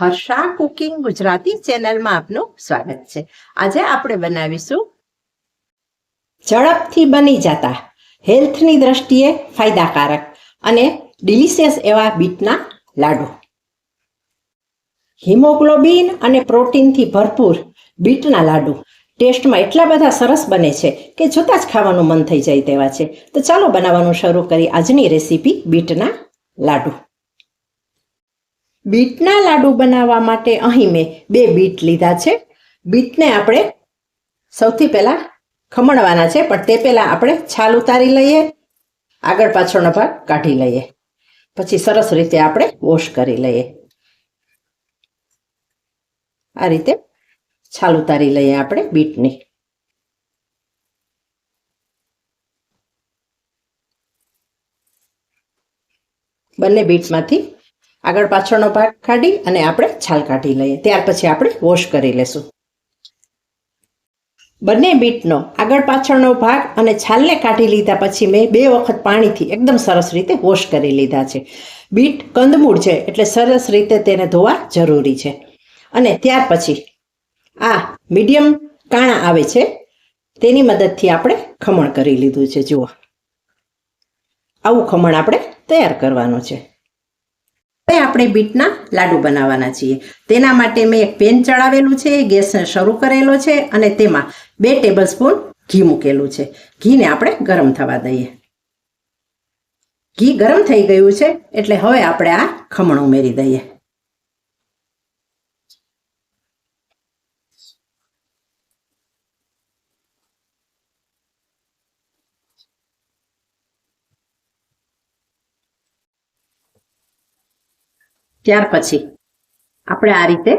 Harsha cooking Gujarati ચેનલમાં આપનું સ્વાગત છે. આજે આપણે બનાવીશું ઝડપથી બની જતા હેલ્થની દ્રષ્ટિએ ફાયદાકારક અને ડિલિશિયસ એવા બીટના લાડુ. હિમોગ્લોબિન અને પ્રોટીનથી ભરપૂર બીટના લાડુ ટેસ્ટમાં એટલા બધા સરસ બને છે કે જોતાં જ ખાવાનું મન થઈ જાય તેવા છે. તો ચાલો બનાવવાનું શરૂ કરી આજની રેસીપી બીટના લાડુ. બીટના લાડુ બનાવવા માટે અહીં મેં બે બીટ લીધા છે. બીટને આપણે સૌથી પહેલાં ખમણવાના છે, પણ તે પહેલાં આપણે છાલ ઉતારી લઈએ. આગળ પાછળનો ભાગ કાઢી લઈએ. પછી સરસ રીતે આપણે વોશ કરી લઈએ. આ રીતે છાલ ઉતારી લઈએ આપણે બીટની. બંને બીટમાંથી આગળ પાછળનો ભાગ કાઢી અને આપણે છાલ કાઢી લઈએ. ત્યાર પછી આપણે વોશ કરી લેશું. બંને બીટનો આગળ પાછળનો ભાગ અને છાલને કાઢી લીધા પછી મેં બે વખત પાણીથી એકદમ સરસ રીતે વોશ કરી લીધા છે. બીટ કંદમૂળ છે એટલે સરસ રીતે તેને ધોવા જરૂરી છે. અને ત્યાર પછી આ મીડિયમ કાણા આવે છે, તેની મદદથી આપણે ખમણ કરી લીધું છે. જુઓ. આવું ખમણ આપણે તૈયાર કરવાનું છે. હવે આપણે બીટના લાડુ બનાવવાના છીએ. તેના માટે મેં એક પેન ચડાવેલું છે ગેસને શરૂ કરેલો છે અને તેમાં બે ટેબલ સ્પૂન ઘી મૂકેલું છે. ઘીને આપણે ગરમ થવા દઈએ. ઘી ગરમ થઈ ગયું છે, એટલે હવે આપણે આ ખમણ ઉમેરી દઈએ. ત્યાર પછી આપણે આ રીતે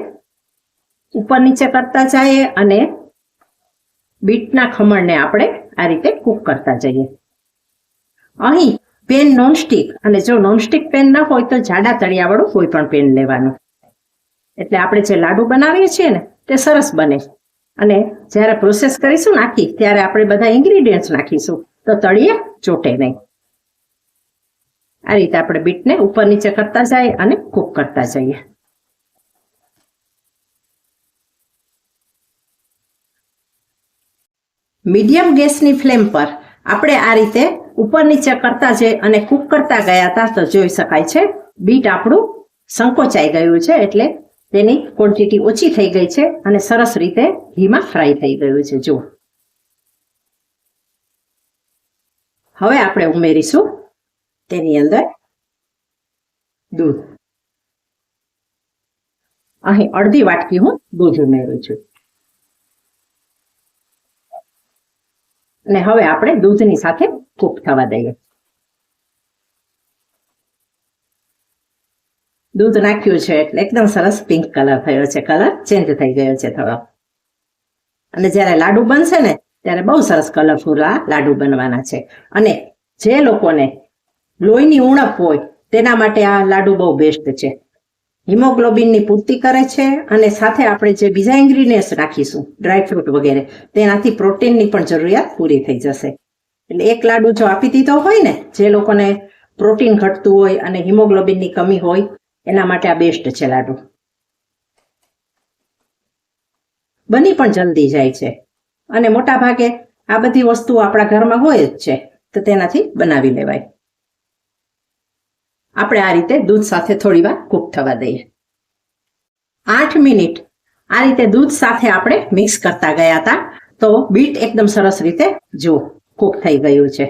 ઉપર નીચે કરતા જઈએ અને બીટના ખમણને આપણે આ રીતે કૂક કરતા જઈએ. અહીં પેન નોનસ્ટિક અને જો નોનસ્ટિક પેન ન હોય તો જાડા તળિયાવાળું કોઈ પણ પેન લેવાનું. એટલે આપણે જે લાડુ બનાવીએ છીએ ને, તે સરસ બને. અને જ્યારે પ્રોસેસ કરીશું નાખી, ત્યારે આપણે બધા ઇન્ગ્રીડિયન્ટ્સ નાખીશું. તો તળિયે ચોટે નહીં. આ રીતે આપણે બીટને ઉપર નીચે કરતા જઈએ અને કૂક કરતા જઈએ. મીડિયમ ગેસની ફ્લેમ પર આપણે આ રીતે ઉપર નીચે કરતા જઈ અને કૂક કરતા ગયા હતા તો જોઈ શકાય છે, બીટ આપણું સંકોચાઈ ગયું છે એટલે તેની ક્વોન્ટિટી ઓછી થઈ ગઈ છે અને સરસ રીતે ઘીમાં ફ્રાય થઈ ગયું છે. જુઓ. હવે આપણે ઉમેરીશું. તેની દૂધ. અહીં અડધી વાટકી હું દૂધ ઉમેરું છું. અને હવે આપણે દૂધની સાથે કૂક થવા દઈએ. દૂધ નાખ્યું છે એટલે એકદમ સરસ પિંક કલર થયો છે. કલર ચેન્જ થઈ ગયો છે થોડો. અને જ્યારે લાડુ બનશે ને, ત્યારે બહુ સરસ કલરફુલ આ લાડુ બનવાના છે. અને જે લોકોને લોહીની ઉણપ હોય, તેના માટે આ લાડુ બહુ બેસ્ટ છે. હિમોગ્લોબિનની પૂર્તિ કરે છે અને સાથે આપણે જે બીજા ઇન્ગ્રીડિયન્ટ્સ રાખીશું ડ્રાયફ્રૂટ વગેરે, તેનાથી પ્રોટીનની પણ જરૂરિયાત પૂરી થઈ જશે. એટલે એક લાડુ જો આપી દીધો હોય ને, જે લોકોને પ્રોટીન ઘટતું હોય અને હિમોગ્લોબિનની કમી હોય, એના માટે આ બેસ્ટ છે લાડુ. બની પણ જલ્દી જાય છે. અને મોટા ભાગે આ બધી વસ્તુઓ આપણા ઘરમાં હોય જ છે, તો તેનાથી બનાવી લેવાય. આપણે આ રીતે દૂધ સાથે થોડી વાર કૂક થવા દઈએ. આઠ મિનિટ આ રીતે દૂધ સાથે આપણે મિક્સ કરતા ગયા હતા. તો બીટ એકદમ સરસ રીતે જુઓ, કૂક થઈ ગયું છે.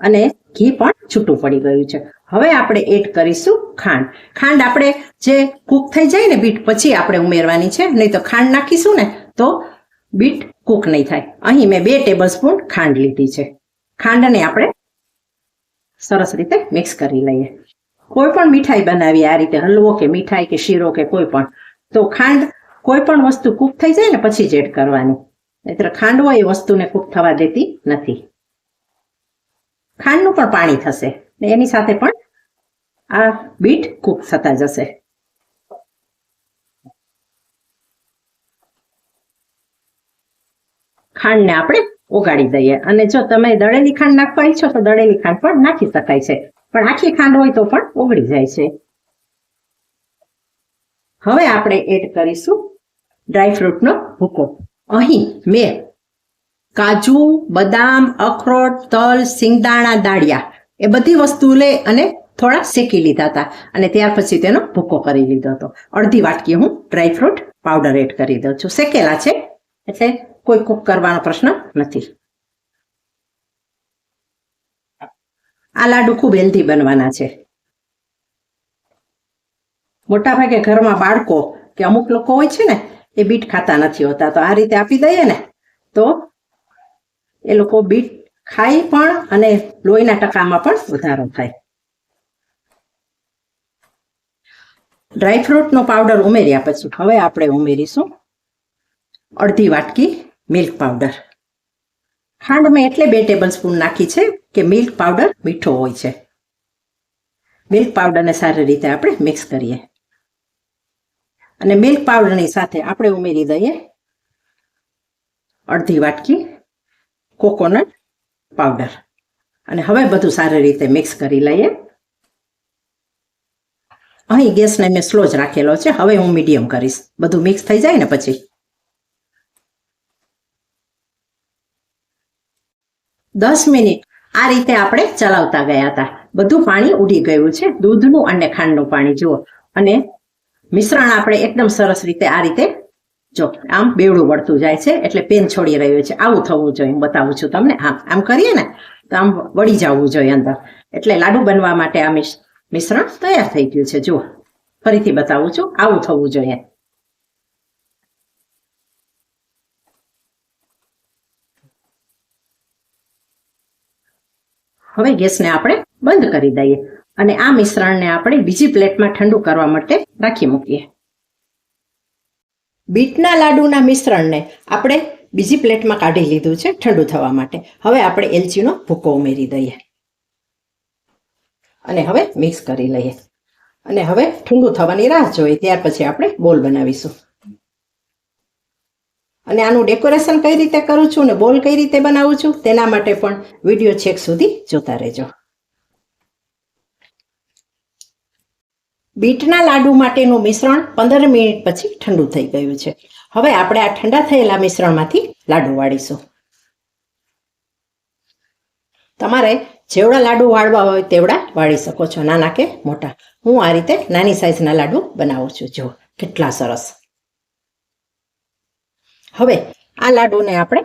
અને ઘી પણ છૂટું પડી ગયું છે. હવે આપણે એડ કરીશું ખાંડ. ખાંડ આપણે જે કૂક થઈ જાય ને બીટ પછી આપણે ઉમેરવાની છે, નહીં તો ખાંડ નાખીશું ને તો બીટ કૂક નહીં થાય. અહીં મેં બે ટેબલ સ્પૂન ખાંડ લીધી છે. ખાંડને આપણે સરસ રીતે મિક્સ કરી લઈએ. કોઈ પણ મીઠાઈ બનાવીએ, આ રીતે હલવો કે મીઠાઈ કે શીરો કે કોઈ પણ તો ખાંડ કોઈ પણ વસ્તુ કૂક થઈ જાય ને પછી જ એડ કરવાની. એટલે ખાંડ એ વસ્તુને કૂક થવા દેતી નથી. ખાંડનું પણ પાણી થશે ને એની સાથે પણ આ બીટ કૂક થતા જશે. ખાંડને આપણે ઓગાળી દઈએ. અને જો તમે દળેલી ખાંડ નાખવા ઈચ્છો તો દળેલી ખાંડ પણ નાખી શકાય છે. પણ આખી ખાંડ હોય તો પણ ઓગળી જાય છે. હવે આપણે એડ કરીશું ડ્રાયફ્રૂટનો ભૂકો. અહીં મેં કાજુ, બદામ, અખરોટ, તલ, સિંગદાણા, દાળિયા એ બધી વસ્તુ લઈ અને થોડા શેકી લીધા હતા. અને ત્યાર પછી તેનો ભૂકો કરી લીધો હતો. અડધી વાટકી હું ડ્રાયફ્રૂટ પાવડર એડ કરી દઉં છું. શેકેલા છે? એટલે કોઈ કુક કરવાનો પ્રશ્ન નથી. આ લાડુ ખૂબ હેલ્ધી બનવાના છે. મોટાભાગે ઘરમાં બાળકો કે અમુક લોકો હોય છે ને, એ બીટ ખાતા નથી હોતા. તો આ રીતે આપી દઈએ ને, તો એ લોકો બીટ ખાય પણ અને લોહીના ટકામાં પણ વધારો થાય. ડ્રાયફ્રૂટનો પાવડર ઉમેર્યા પછી, હવે આપણે ઉમેરીશું અડધી વાટકી મિલ્ક પાવડર. ખાંડ મેં એટલે બે ટેબલ સ્પૂન નાખી છે કે મિલ્ક પાવડર મીઠો હોય છે. મિલ્ક પાવડરને સારી રીતે આપણે મિક્સ કરીએ. અને મિલ્ક પાવડરની સાથે આપણે ઉમેરી દઈએ અડધી વાટકી કોકોનટ પાવડર. અને હવે બધું સારી રીતે મિક્સ કરી લઈએ. અહીં ગેસને મેં સ્લો જ રાખેલો છે. હવે હું મીડિયમ કરીશ. બધું મિક્સ થઈ જાય ને પછી. દસ મિનિટ આ રીતે આપણે ચલાવતા ગયા હતા. બધું પાણી ઉડી ગયું છે. દૂધનું અને ખાંડનું પાણી, જુઓ. અને મિશ્રણ આપણે એકદમ સરસ રીતે આ રીતે, જો, આમ બેવડું વળતું જાય છે, એટલે પેન છોડી રહ્યું છે. આવું થવું જોઈએ. હું બતાવું છું તમને. આમ આમ કરીએ ને, તો આમ વળી જવું જોઈએ અંદર. એટલે લાડુ બનવા માટે આ મિશ- મિશ્રણ તૈયાર થઈ ગયું છે. જુઓ. ફરીથી બતાવું છું. આવું થવું જોઈએ. હવે ગેસને આપણે બંધ કરી દઈએ અને આ મિશ્રણને આપણે બીજી પ્લેટમાં ઠંડુ કરવા માટે રાખી મૂકીએ. બીટના લાડુના મિશ્રણને આપણે બીજી પ્લેટમાં કાઢી લીધું છે ઠંડુ થવા માટે. હવે આપણે એલચીનો ભૂકો ઉમેરી દઈએ. અને હવે મિક્સ કરી લઈએ. અને હવે ઠંડુ થવાની રાહ જોઈએ, ત્યાર પછી આપણે બોલ બનાવીશું. અને આનું ડેકોરેશન કઈ રીતે કરું છું ને બોલ કઈ રીતે બનાવું છું, તેના માટે પણ વીડિયો છેક સુધી જોતા રહેજો. બીટના લાડુ માટેનું મિશ્રણ પંદર મિનિટ પછી ઠંડુ થઈ ગયું છે. હવે આપણે આ ઠંડા થયેલા મિશ્રણમાંથી લાડુ વાળીશું. તમારે જેવડા લાડુ વાળવા હોય તેવડા વાળી શકો છો, નાના કે મોટા. હું આ રીતે નાની સાઈઝના લાડુ બનાવું છું. જુઓ, કેટલા સરસ. હવે આ લાડુને આપણે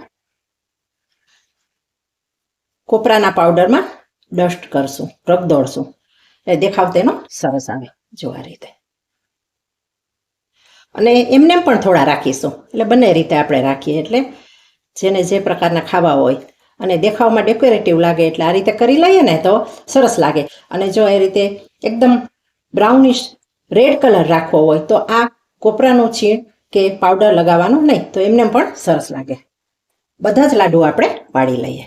કોપરાના પાવડરમાં ડસ્ટ કરશું રગદોળશું એટલે દેખાવ તેનો સરસ આવે, જો આ રીતે. અને એમને પણ થોડા રાખીશું, એટલે બંને રીતે આપણે રાખીએ, એટલે જેને જે પ્રકારના ખાવા હોય, અને દેખાવમાં ડેકોરેટિવ લાગે, એટલે આ રીતે કરી લઈએ ને તો સરસ લાગે. અને જો એ રીતે એકદમ બ્રાઉનિશ રેડ કલર રાખવો હોય, તો આ કોપરાનું છીણ કે પાવડર લગાવવાનું નહીં, તો એમને પણ સરસ લાગે. બધા જ લાડુ આપણે પાડી લઈએ.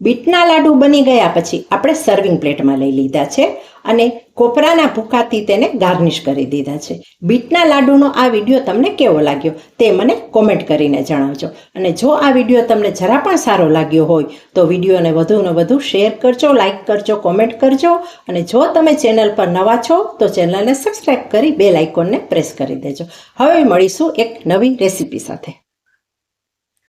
બીટના લાડુ બની ગયા પછી આપણે સર્વિંગ પ્લેટમાં લઈ લીધા છે અને કોપરાના ભૂકાથી તેને ગાર્નિશ કરી દીધા છે. બીટના લાડુનો આ વીડિયો તમને કેવો લાગ્યો તે મને કોમેન્ટ કરીને જણાવજો. અને જો આ વીડિયો તમને જરા પણ સારો લાગ્યો હોય, તો વિડીયોને વધુને વધુ શેર કરજો લાઇક કરજો, કોમેન્ટ કરજો. અને જો તમે ચેનલ પર નવા છો, તો ચેનલને સબસ્ક્રાઈબ કરી બે લાઇકોનને પ્રેસ કરી દેજો. હવે મળીશું એક નવી રેસીપી સાથે.